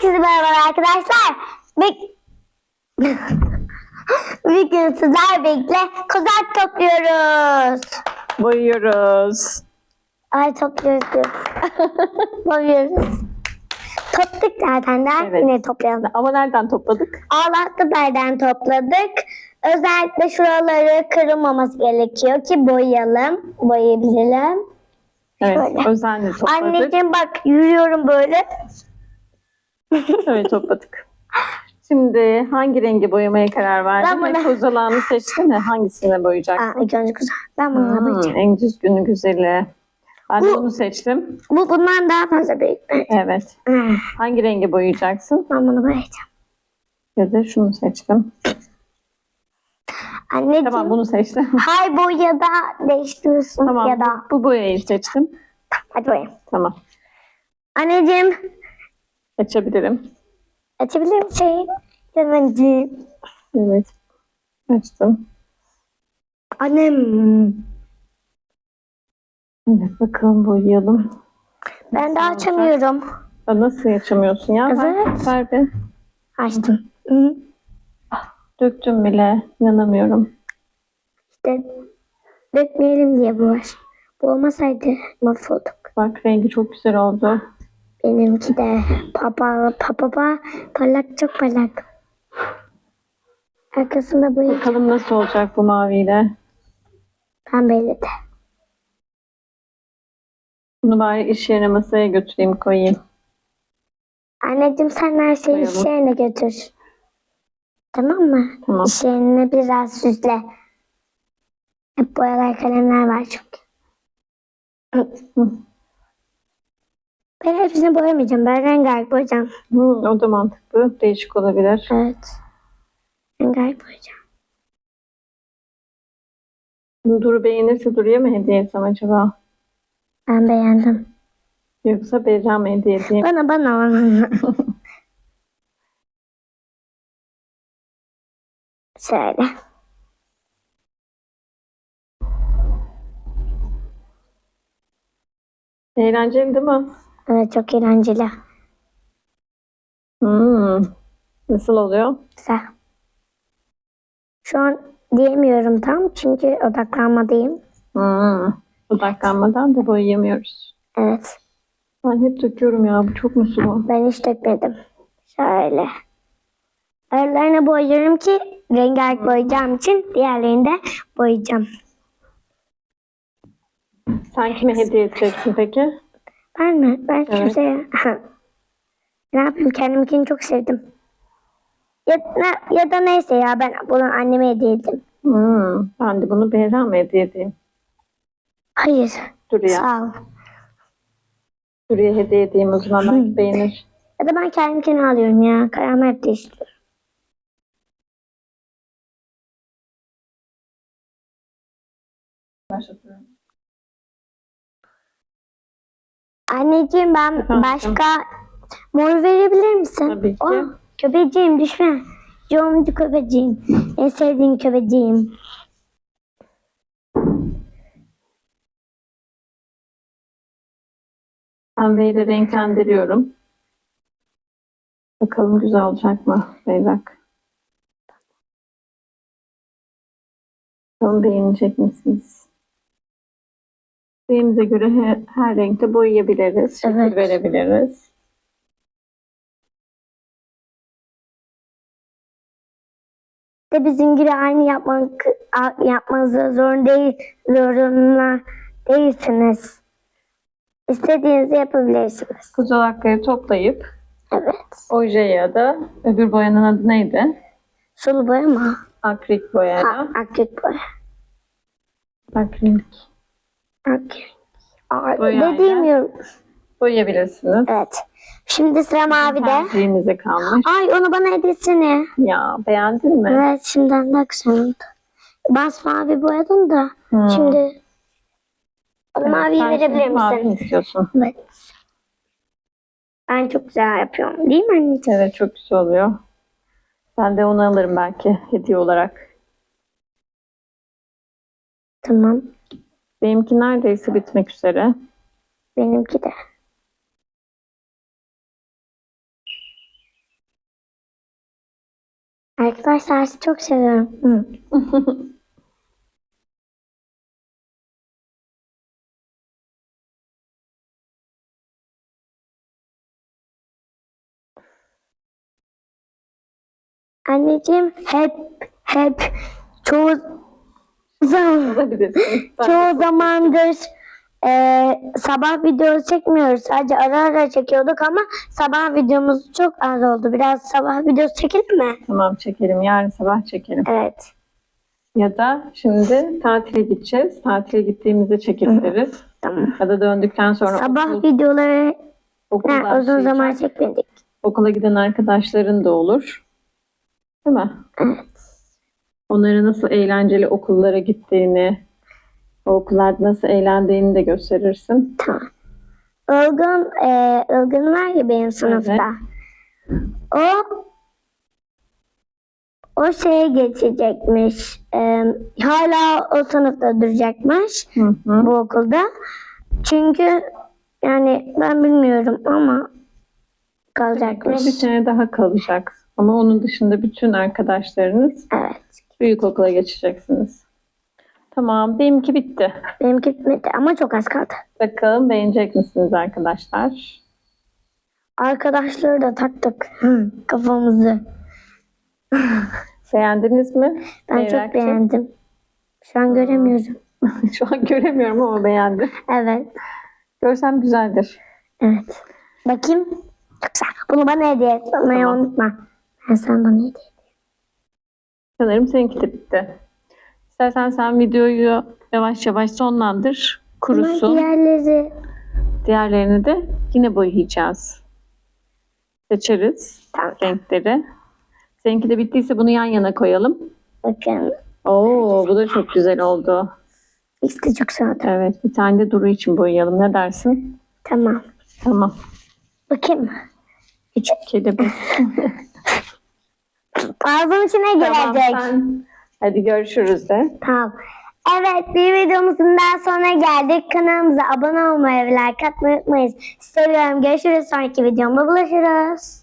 Herkese merhaba arkadaşlar. Bir... Bugün sizler birlikte kozak topluyoruz. Boyuyoruz. Ay topluyoruz. Boyuyoruz. Topladık zaten de Evet. yine toplayalım. Ama nereden topladık? Ağlatlıber'den topladık. Özellikle şuraları kırılmaması gerekiyor ki boyayalım. Boyayabilelim. Evet, Şöyle. özenle topladık. Anneciğim bak yürüyorum böyle. Öyle topladık. Şimdi hangi rengi boyamaya karar verdin? Ben bunu- Kozalağını seçsene. Hangisine boyayacaksın? Aa, ilk önce güzel. Ben bunu Hmm, boyayacağım. en düzgünü güzeli. Ben de Bu- bunu seçtim. Bu bundan daha fazla büyük. Evet. Hmm, Hangi rengi boyayacaksın? Ben bunu boyayacağım. Ya da şunu seçtim. Anneciğim. Tamam bunu seçtim. Hay boya da değiştiriyorsun tamam ya da. bu, bu boyayı seçtim. Hadi boyayım. Tamam. Anneciğim Açabilirim. açabilir misin? Anneciğim. Evet. Açtım. Annem. Evet bakalım boyayalım. Ben de açamıyorum. Aa, Nasıl açamıyorsun ya? Evet. Ver bir. Açtım. Hı. Döktüm bile. İnanamıyorum. İşte dökmeyelim diye bu var. Bu olmasaydı mahvolduk. Bak rengi çok güzel oldu. Benimki de papa papa pa, parlak çok parlak. Arkasında bu Bakalım nasıl olacak bu maviyle. pembeli de. Bunu bari iş yerine masaya götüreyim koyayım. Anneciğim sen her şeyi Koyalım. iş yerine götür. Tamam mı? Tamam. İş yerine biraz süsle. Hep boyalar kalemler var çünkü. Hı. Ben hepsini boyamayacağım. Ben rengarenk boyayacağım. Hı, o da mantıklı. Değişik olabilir. Evet. Rengarenk boyayacağım. Duru beğenirse Duru'ya mı hediye etsem acaba? Ben beğendim. Yoksa Berra mı hediye edeyim? Bana bana bana. Şöyle. Eğlenceli değil mi? Evet çok eğlenceli. Hmm. Nasıl oluyor? Güzel. Şu an diyemiyorum tam çünkü odaklanmadayım. Hmm. Odaklanmadan da boyayamıyoruz. Evet. Ben hep döküyorum ya. Bu çok mu sulu? Ben hiç dökmedim. Şöyle. Aralarına boyuyorum ki rengarenk boyayacağım için diğerlerini de boyayacağım. Sen kime hediye edeceksin peki? Ben mi? Ben Evet. kimseye... ne yapayım? Kendimkini çok sevdim. Ya, ne- ya da neyse ya ben bunu anneme hediye ettim. Hmm. Ben de bunu Berra mı hediye edeyim? Hayır. Duru'ya. Sağ ol. Duru'ya hediye edeyim o zaman belki beğenir. Ya da ben kendimkini alıyorum ya. Kararımı hep değiştiriyorum. Anneciğim ben Efendim? başka mor verebilir misin? Tabii ki. Oh, köpeciğim düşme. Yolcu köpeciğim. En sevdiğim köpeciğim. Pembeyle renklendiriyorum. Bakalım güzel olacak mı Beyzak? Bakalım beğenecek misiniz? İsteğimize göre her, her renkte boyayabiliriz. Şekil Evet. verebiliriz. De bizim gibi aynı yapmak yapmanıza zorun değil, zorunlu değilsiniz. İstediğinizi yapabilirsiniz. Kozalakları toplayıp Evet. oje ya da öbür boyanın adı neydi? Sulu boya mı? Akrik Ha, boyayla. akrik boya. Akrilik. Aa, Boyayla. Dediğim yorum. Boyayabilirsiniz. Evet. Şimdi sıra mavide. Tercihinize kalmış. Ay onu bana hediyesene. Ya beğendin mi? Evet şimdiden daha güzel oldu. Bas mavi boyadın da. Hmm. Şimdi Evet, maviyi verebilir şimdi mavi misin? mi istiyorsun? Evet. Ben çok güzel yapıyorum. Değil mi anneciğim? Evet çok güzel oluyor. Ben de onu alırım belki hediye olarak. Tamam. Benimki neredeyse bitmek üzere. Benimki de. Arkadaşlar sizi çok seviyorum. Hı. Anneciğim hep hep çoğu zaman Olabilirsin. Çoğu zamandır e, sabah video çekmiyoruz. Sadece ara ara çekiyorduk ama sabah videomuz çok az oldu. Biraz sabah videosu çekelim mi? Tamam çekelim. Yarın sabah çekelim. Evet. Ya da şimdi tatile gideceğiz. Tatile gittiğimizde çekebiliriz. Tamam. Ya da döndükten sonra Sabah okul, videoları okul ha, uzun başlayacak. zaman çekmedik. Okula giden arkadaşların da olur. Değil mi? Evet. Onlara nasıl eğlenceli okullara gittiğini, o okullarda nasıl eğlendiğini de gösterirsin. Tamam. Ilgın, e, Ilgın var ya benim sınıfta. O o şeye geçecekmiş. E, hala o sınıfta duracakmış Hı hı. bu okulda. Çünkü yani ben bilmiyorum ama kalacakmış. bir sene daha kalacak. Ama onun dışında bütün arkadaşlarınız Evet. Büyük okula geçeceksiniz. Tamam, benimki bitti. Benimki bitmedi ama çok az kaldı. Bakalım beğenecek misiniz arkadaşlar? Arkadaşları da taktık Hı, kafamızı. Beğendiniz mi? Ben çok Merakçı. beğendim. Şu an göremiyorum. Şu an göremiyorum ama beğendim. Evet. Görsem güzeldir. Evet. Bakayım. Çok güzel. Bunu bana hediye et. Bana Tamam. unutma. Ben sana bunu hediye. Sanırım seninki de bitti. İstersen sen videoyu yavaş yavaş sonlandır. Ama Kurusun. diğerleri Diğerlerini de yine boyayacağız. Seçeriz Tamam. renkleri. Seninki de bittiyse bunu yan yana koyalım. bakın. Oo, bu da çok güzel oldu. De çok oldu. Evet, bir tane de Duru için boyayalım. Ne dersin? Tamam. Tamam. Bakayım mı? Küçük kelebek. Ağzım içine tamam, girecek. sen- Hadi görüşürüz de. Tamam. Evet bir videomuzun daha sonuna geldik. Kanalımıza abone olmayı ve like atmayı unutmayın. Seviyorum. Görüşürüz sonraki videomda buluşuruz.